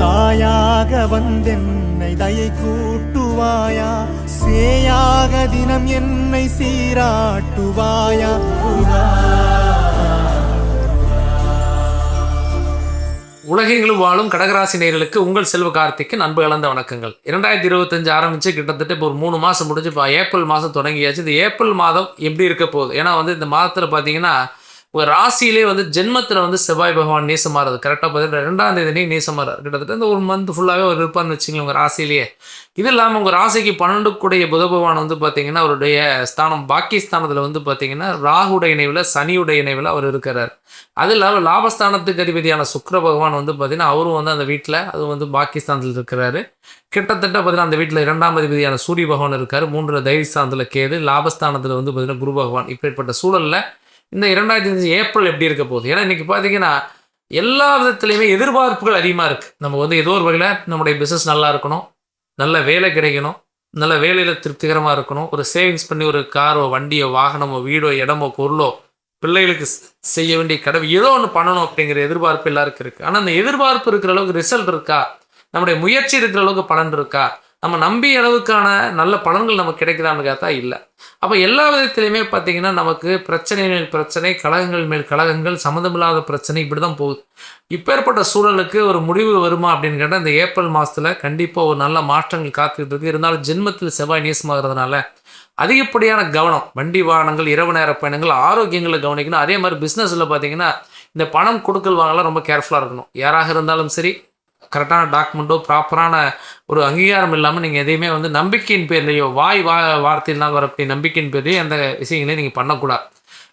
தாயாக வந்தென்னை தயை கூட்டுவாயா? சேயாக தினம் என்னை சீராட்டுவாயா? உலகெங்கிலும் வாழும் கடகராசி நேர்களுக்கு உங்கள் செல்வ கார்த்திக்கு நண்பு கலந்த வணக்கங்கள். இரண்டாயிரத்தி இருபத்தஞ்சு ஆரம்பிச்சு கிட்டத்தட்ட இப்போ ஒரு மூணு மாதம் முடிஞ்சு இப்போ ஏப்ரல் மாதம் தொடங்கியாச்சு. இந்த ஏப்ரல் மாதம் எப்படி இருக்க போகுது? ஏன்னா வந்து இந்த மாதத்தில் பார்த்தீங்கன்னா உங்கள் ராசியிலே வந்து ஜென்மத்தில் வந்து செவ்வாய் பகவான் நேசமாறது கரெக்டாக பார்த்தீங்கன்னா ரெண்டாம் தேதி நேசமாறார். கிட்டத்தட்ட இந்த ஒரு மந்த் ஃபுல்லாகவே ஒரு இருப்பான்னு வச்சுங்களேன் உங்கள் ராசியிலேயே. இது இல்லாமல் உங்கள் ராசிக்கு பன்னெண்டுக்குடைய புத பகவான் வந்து பார்த்தீங்கன்னா அவருடைய ஸ்தானம் பாக்கியஸ்தானத்தில் வந்து பார்த்தீங்கன்னா ராகுடைய இணைவில் சனியுடைய இணைவில் அவர் இருக்கிறார். அது இல்லாமல் லாபஸ்தானத்துக்கு அதிபதியான சுக்கர பகவான் வந்து பார்த்தீங்கன்னா அவரும் வந்து அந்த வீட்டில் அது வந்து பாகிஸ்தானத்தில் இருக்கிறாரு. கிட்டத்தட்ட பார்த்தீங்கன்னா அந்த வீட்டில் இரண்டாம் அதிபதியான சூரிய பகவான் இருக்கார். மூன்று தைரியஸ்தானத்தில் கேது லாபஸ்தானத்தில் வந்து பார்த்தீங்கன்னா குரு பகவான். இப்படிப்பட்ட சூழலில் இந்த இரண்டாயிரத்தி அஞ்சு ஏப்ரல் எப்படி இருக்க போகுது? ஏன்னா இன்றைக்கி பார்த்தீங்கன்னா எல்லா விதத்துலையுமே எதிர்பார்ப்புகள் அதிகமாக இருக்குது நம்ம வந்து ஏதோ ஒரு வகையில் நம்முடைய பிஸ்னஸ் நல்லா இருக்கணும் நல்ல வேலை கிடைக்கணும் நல்ல வேலையில் திருப்திகரமாக இருக்கணும். ஒரு சேவிங்ஸ் பண்ணி ஒரு காரோ வண்டியோ வாகனமோ வீடோ இடமோ பொருளோ பிள்ளைகளுக்கு செய்ய வேண்டிய கடவுள் ஏதோ ஒன்று பண்ணணும் அப்படிங்கிற எதிர்பார்ப்பு எல்லாருக்கும் இருக்குது ஆனால் அந்த எதிர்பார்ப்பு இருக்கிற அளவுக்கு ரிசல்ட் இருக்கா? நம்முடைய முயற்சி இருக்கிற அளவுக்கு பலன் இருக்கா? நம்ம நம்பிய அளவுக்கான நல்ல பலன்கள் நமக்கு கிடைக்குதான்னு கேட்டா இல்லை. அப்போ எல்லா விதத்திலையுமே பார்த்தீங்கன்னா நமக்கு பிரச்சனை மேல் பிரச்சனை கழகங்கள் மேல் கழகங்கள் சம்மந்தமில்லாத பிரச்சனை இப்படி தான் போகுது இப்பேற்பட்ட சூழலுக்கு ஒரு முடிவு வருமா அப்படின்னு கேட்டால் இந்த ஏப்ரல் மாதத்தில் கண்டிப்பாக ஒரு நல்ல மாற்றங்கள் காத்துக்கிட்டு இருக்கு. இருந்தாலும் ஜென்மத்தில் செவ்வாய் நேசமாகிறதுனால அதிகப்படியான கவனம் வண்டி வாகனங்கள் இரவு நேர பயணங்கள் ஆரோக்கியங்களை கவனிக்கணும். அதே மாதிரி பிஸ்னஸில் பார்த்தீங்கன்னா இந்த பணம் கொடுக்கல் வாங்கலாம் ரொம்ப கேர்ஃபுல்லாக இருக்கணும். யாராக இருந்தாலும் சரி கரெக்டான டாக்குமெண்ட்டோ ப்ராப்பரான ஒரு அங்கீகாரம் இல்லாமல் நீங்கள் எதையுமே வந்து நம்பிக்கையின் பேர்லையோ வாய் வா வார்த்தையினால் வரக்கூடிய நம்பிக்கையின் பேர்லேயோ அந்த விஷயங்களையும் நீங்கள் பண்ணக்கூடாது.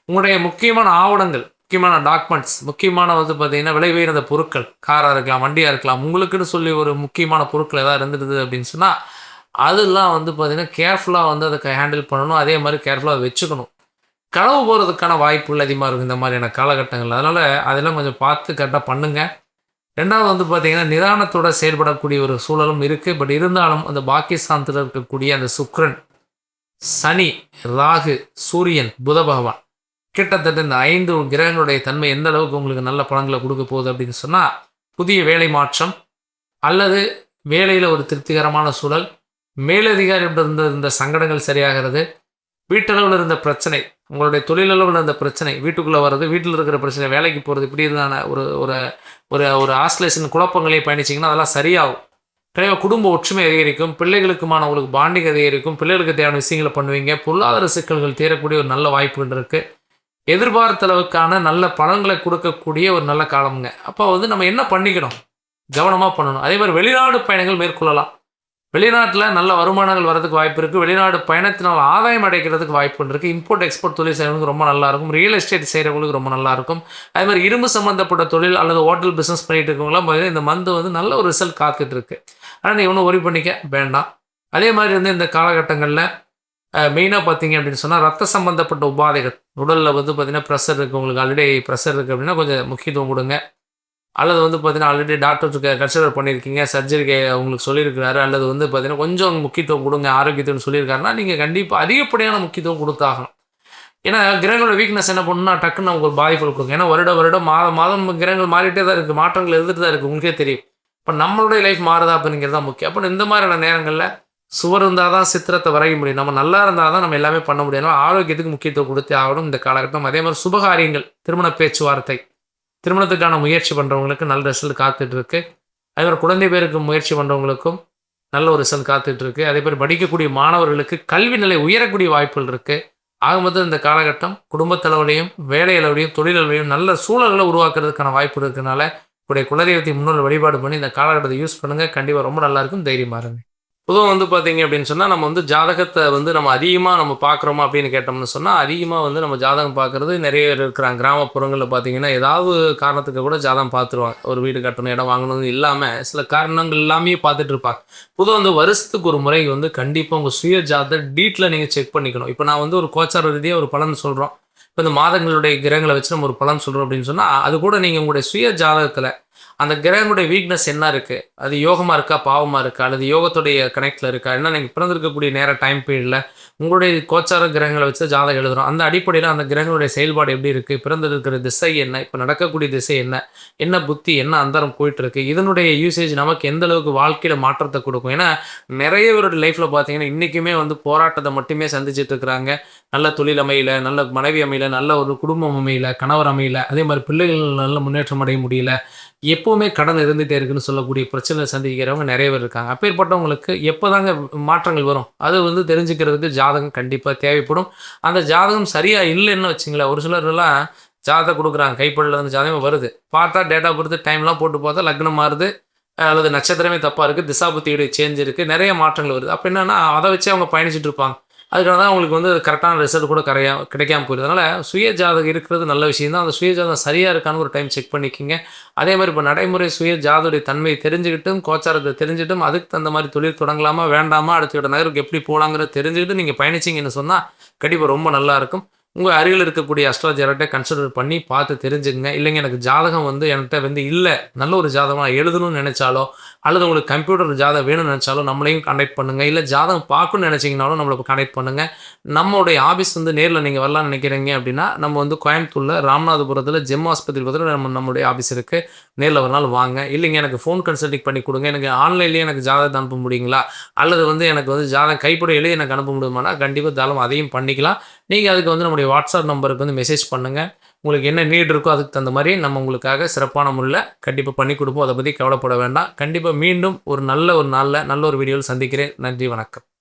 உங்களுடைய முக்கியமான ஆவணங்கள் முக்கியமான டாக்குமெண்ட்ஸ் முக்கியமான வந்து பார்த்தீங்கன்னா விலை உயர்ந்த பொருட்கள் காராக இருக்கலாம் வண்டியாக இருக்கலாம் உங்களுக்குன்னு சொல்லி ஒரு முக்கியமான பொருட்கள் ஏதாவது இருந்துருது அப்படின்னு சொன்னால் அதெல்லாம் வந்து பார்த்தீங்கன்னா கேர்ஃபுல்லாக வந்து அதை ஹேண்டில் பண்ணணும். அதே மாதிரி கேர்ஃபுல்லாக வச்சுக்கணும். களவு போகிறதுக்கான வாய்ப்புகள் அதிகமாக இருக்கும் இந்த மாதிரியான காலகட்டங்கள் அதனால் அதெல்லாம் கொஞ்சம் பார்த்து கரெக்டாக பண்ணுங்கள் ரெண்டாவது வந்து பார்த்தீங்கன்னா நிதானத்தோட செயல்படக்கூடிய ஒரு சூழலும் இருக்குது பட் இருந்தாலும் அந்த பாக்கியஸ்தானத்தில் இருக்கக்கூடிய அந்த சுக்ரன் சனி ராகு சூரியன் புத பகவான் கிட்டத்தட்ட இந்த ஐந்து கிரகங்களுடைய தன்மை எந்த அளவுக்கு உங்களுக்கு நல்ல பலன்களை கொடுக்க போகுது அப்படின்னு சொன்னால் புதிய வேலை மாற்றம் அல்லது வேலையில் ஒரு திருப்திகரமான சூழல் மேலதிகாரியிடம் இருந்த இந்த சங்கடங்கள் சரியாகிறது வீட்டளவில் இருந்த பிரச்சனை உங்களுடைய தொழிலளவில் இருந்த பிரச்சனை வீட்டுக்குள்ளே வர்றது வீட்டில் இருக்கிற பிரச்சனை வேலைக்கு போகிறது இப்படி இருந்தான ஒரு ஒரு ஒரு ஒரு ஆஸ்லேஷன் குழப்பங்களே பயணிச்சிங்கன்னா அதெல்லாம் சரியாகும். கிடையாது குடும்ப ஒற்றுமை அதிகரிக்கும் பிள்ளைகளுக்குமான உங்களுக்கு பாண்டிங் அதிகரிக்கும் பிள்ளைகளுக்கு தேவையான விஷயங்களை பண்ணுவீங்க பொருளாதார சிக்கல்கள் தீரக்கூடிய ஒரு நல்ல வாய்ப்புகள் இருக்குது எதிர்பார்த்த அளவுக்கான நல்ல பலன்களை கொடுக்கக்கூடிய ஒரு நல்ல காலமுங்க. அப்போ வந்து நம்ம என்ன பண்ணிக்கணும்? கவனமாக பண்ணணும். அதே மாதிரி வெளிநாடு பயணங்கள் மேற்கொள்ளலாம். வெளிநாட்டில் நல்ல வருமானங்கள் வரதுக்கு வாய்ப்பு இருக்குது வெளிநாடு பயணத்தினால் ஆதாயம் அடைக்கிறதுக்கு வாய்ப்பு இருக்குது இம்போர்ட் எக்ஸ்போர்ட் தொழில் செய்கிறவங்களுக்கு ரொம்ப நல்லா இருக்கும். ரியல் எஸ்டேட் செய்கிறவங்களுக்கு ரொம்ப நல்லா இருக்கும். அதே மாதிரி இரும்பு சம்மந்தப்பட்ட தொழில் அல்லது ஹோட்டல் பிஸ்னஸ் பண்ணிட்டு இருக்கவங்களாம் இந்த மந்த் வந்து நல்ல ஒரு ரிசல்ட் காத்துட்டு இருக்கு. ஆனால் நீ ஒன்றும் ஒரி பண்ணிக்க வேண்டாம். அதே மாதிரி வந்து இந்த காலகட்டங்களில் மெயினாக பார்த்தீங்க அப்படின்னு சொன்னால் ரத்த சம்மந்தப்பட்ட உபாதைகள். உடலில் வந்து பார்த்தீங்கன்னா ப்ரெஷர் இருக்குது உங்களுக்கு ஆல்ரெடி ப்ரெஷர் இருக்குது அப்படின்னா கொஞ்சம் முக்கியத்துவம் கொடுங்க. அல்லது வந்து பார்த்தீங்கன்னா ஆல்ரெடி டாக்டர்ஸுக்கு கன்சிடர் பண்ணியிருக்கீங்க சர்ஜரிக்கு உங்களுக்கு சொல்லியிருக்கிறாரு அல்லது வந்து பார்த்தீங்கன்னா கொஞ்சம் முக்கியத்துவம் கொடுங்க ஆரோக்கியத்துன்னு சொல்லியிருக்காருன்னா நீங்கள் கண்டிப்பாக அதிகப்படியான முக்கியத்துவம் கொடுத்தாகணும். ஏன்னா கிரகங்களோட வீக்னஸ் என்ன பண்ணுன்னா டக்குன்னு நமக்கு ஒரு பாதிப்பு கொடுக்கும். ஏன்னா வருட வருடம் மாதம் மாதம் கிரகங்கள் மாறிட்டே தான் இருக்குது மாற்றங்கள் எழுதிட்டு தான் இருக்குது உங்களுக்கே தெரியும். இப்போ நம்மளுடைய லைஃப் மாறுதா அப்படிங்கிறது தான் முக்கியம். அப்போ இந்த மாதிரியான நேரங்களில் சுவர் இருந்தால் தான் சித்திரத்தை வரைய முடியும். நம்ம நல்லா இருந்தால் தான் நம்ம எல்லாமே பண்ண முடியும். ஆரோக்கியத்துக்கு முக்கியத்துவம் கொடுத்தே ஆகணும் இந்த காலகட்டம். அதே மாதிரி சுபகாரியங்கள் திருமண பேச்சுவார்த்தை. திருமணத்துக்கான முயற்சி பண்ணுறவங்களுக்கு நல்ல ரிசல்ட் காத்துட்ருக்கு. அதே மாதிரி குழந்தை பேருக்கு முயற்சி பண்ணுறவங்களுக்கும் நல்ல ஒரு ரிசல்ட் காத்துட்ருக்கு. அதே மாதிரி படிக்கக்கூடிய மாணவர்களுக்கு கல்வி நிலை உயரக்கூடிய வாய்ப்புகள் இருக்குது ஆக மொத்தம் இந்த காலகட்டம் குடும்பத்தளவுலையும் வேலை அளவுலையும் நல்ல சூழல்களை உருவாக்குறதுக்கான வாய்ப்பு இருக்கிறதுனால உங்களுடைய குலதெய்வத்தை முன்னோர் வழிபாடு பண்ணி இந்த காலகட்டத்தை யூஸ் பண்ணுங்க. கண்டிப்பாக ரொம்ப நல்லாயிருக்கும் தைரியமாக இருங்க. பொதுவாக வந்து பார்த்தீங்க அப்படின்னு சொன்னால் நம்ம வந்து ஜாதகத்தை வந்து நம்ம அதிகமாக நம்ம பார்க்குறோமா அப்படின்னு கேட்டோம்னு சொன்னால் அதிகமாக வந்து நம்ம ஜாதகம் பார்க்குறது நிறைய பேர் இருக்கிறாங்க. கிராமப்புறங்களில் பார்த்தீங்கன்னா ஏதாவது காரணத்துக்கு கூட ஜாதகம் பார்த்துருவாங்க ஒரு வீடு கட்டணும் இடம் வாங்கணும்னு இல்லாமல் சில காரணங்கள் எல்லாமே பார்த்துட்டு இருப்பாங்க. பொதுவாக வந்து வருஷத்துக்கு ஒரு முறை வந்து கண்டிப்பாக உங்கள் சுய ஜாதக டீட்டில் நீங்கள் செக் பண்ணிக்கணும். இப்போ நான் வந்து ஒரு கோச்சார ரீதியாக ஒரு பலன் சொல்கிறோம் இப்போ இந்த மாதங்களுடைய கிரகங்களை வச்சு நம்ம ஒரு பலன் சொல்கிறோம் அப்படின்னு சொன்னால் அது கூட நீங்கள் உங்களுடைய சுய ஜாதகத்தில் அந்த கிரகங்களுடைய வீக்னஸ் என்ன இருக்குது அது யோகமாக இருக்கா பாவமாக இருக்கா? அல்லது யோகத்துடைய கனெக்டில் இருக்கா? என்ன நீங்கள் பிறந்திருக்கக்கூடிய நேர டைம் பீரியடில் உங்களுடைய கோச்சார கிரகங்களை வச்சு ஜாதகம் எழுதுகிறோம் அந்த அடிப்படையில் அந்த கிரகங்களுடைய செயல்பாடு எப்படி இருக்குது பிறந்திருக்கிற திசை என்ன? இப்போ நடக்கக்கூடிய திசை என்ன? என்ன புத்தி என்ன அந்தரம் போயிட்டுருக்கு இதனுடைய யூசேஜ் நமக்கு எந்த அளவுக்கு வாழ்க்கையில் மாற்றத்தை கொடுக்கும்? ஏன்னா நிறைய பேரோட லைஃப்பில் பார்த்தீங்கன்னா இன்றைக்குமே வந்து போராட்டத்தை மட்டுமே சந்திச்சுட்டு இருக்கிறாங்க. நல்ல தொழில் அமையல நல்ல மனைவி அமையல நல்ல ஒரு குடும்பம் அமையல கணவர் அமையல. அதே மாதிரி பிள்ளைகள் நல்ல முன்னேற்றம் அடைய முடியல. எப்போவுமே கடன் இருந்துகிட்டே இருக்குன்னு சொல்லக்கூடிய பிரச்சனை சந்திக்கிறவங்க நிறைய பேர் இருக்காங்க. அப்பேற்பட்டவங்களுக்கு எப்போதாங்க மாற்றங்கள் வரும்? அது வந்து தெரிஞ்சுக்கிறதுக்கு ஜாதகம் கண்டிப்பாக தேவைப்படும். அந்த ஜாதகம் சரியாக இல்லைன்னு வச்சுங்களேன் ஒரு சிலர்லாம் ஜாதகம் கொடுக்குறாங்க. கைப்படியில் வந்து ஜாதகம் வருது. பார்த்தா டேட்டா பொறுத்து டைம்லாம் போட்டு பார்த்தா லக்னம் மாறுது அல்லது நட்சத்திரமே தப்பாக இருக்குது திசாபுத்தியுடைய சேஞ்ச் இருக்குது நிறைய மாற்றங்கள் வருது. அப்போ என்னென்னா அதை வச்சு அவங்க பயணிச்சுட்டு இருப்பாங்க. அதுக்காக தான் அவங்களுக்கு வந்து கரெக்டான ரிசல்ட் கூட கரையா கிடைக்காம போயிடுது அதனால் சுய ஜாதகம் இருக்கிறது நல்ல விஷயம் தான் அந்த சுய ஜாதகம் சரியாக இருக்கான்னு ஒரு டைம் செக் பண்ணிக்கிங்க. அதே மாதிரி இப்போ நடைமுறை சுய ஜாதோடைய தன்மையை தெரிஞ்சுக்கிட்டும் கோச்சாரத்தை தெரிஞ்சுட்டும் அதுக்கு தகுந்த மாதிரி தொழில் தொடங்கலாமா வேண்டாமா அடுத்த நகருக்கு எப்படி போகலாங்கிறத தெரிஞ்சுக்கிட்டு நீங்கள் பயணிச்சிங்கன்னு சொன்னால் கண்டிப்பாக ரொம்ப நல்லாயிருக்கும் உங்கள் அருகில் இருக்கக்கூடிய அஸ்ட்ராஜர்கிட்ட கன்சிடர் பண்ணி பார்த்து தெரிஞ்சுக்கங்க. இல்லைங்க எனக்கு ஜாதகம் வந்து என்கிட்ட வந்து இல்லை. நல்ல ஒரு ஜாதகம் எழுதணும்னு நினச்சாலோ அல்லது உங்களுக்கு கம்ப்யூட்டர் ஜாதகம் வேணும்னு நினச்சாலும் நம்மளையும் கான்டாக்ட் பண்ணுங்கள் இல்லை ஜாதகம் பார்க்கணும்னு நினச்சிங்கனாலும் நம்மளை கான்டாக்ட் பண்ணுங்கள் நம்மளுடைய ஆஃபீஸ் வந்து நேரில் நீங்கள் வரலாம்னு நினைக்கிறீங்க அப்படின்னா நம்ம வந்து கோயம்புத்தூரில் ராமநாதபுரத்தில் ஜெம் ஆஸ்பத்திரி பக்கத்தில் நம்ம நம்மளுடைய ஆஃபீஸ் இருக்குது நேரில் ஒரு நாள் வாங்க. இல்லைங்க எனக்கு ஃபோன் கன்சல்டிங் பண்ணி கொடுங்க. எனக்கு ஆன்லைன்லேயே எனக்கு ஜாதகத்தை அனுப்ப முடியுங்களா? அல்லது வந்து எனக்கு வந்து ஜாதகம் கைப்பட எழுதி எனக்கு அனுப்ப முடியுமானா கண்டிப்பாக தாராளம் அதையும் பண்ணிக்கலாம். நீங்கள் அதுக்கு வந்து நம்முடைய வாட்ஸ்அப் நம்பருக்கு வந்து மெசேஜ் பண்ணுங்கள் உங்களுக்கு என்ன நீட் இருக்கோ அதுக்கு தகுந்த மாதிரி நம்ம உங்களுக்காக சிறப்பான முறையில் கண்டிப்பாக பண்ணி கொடுப்போம். அதை பற்றி கவலைப்பட வேண்டாம். கண்டிப்பாக மீண்டும் ஒரு நல்ல ஒரு நாளில் நல்ல ஒரு வீடியோவில் சந்திக்கிறேன். நன்றி வணக்கம்.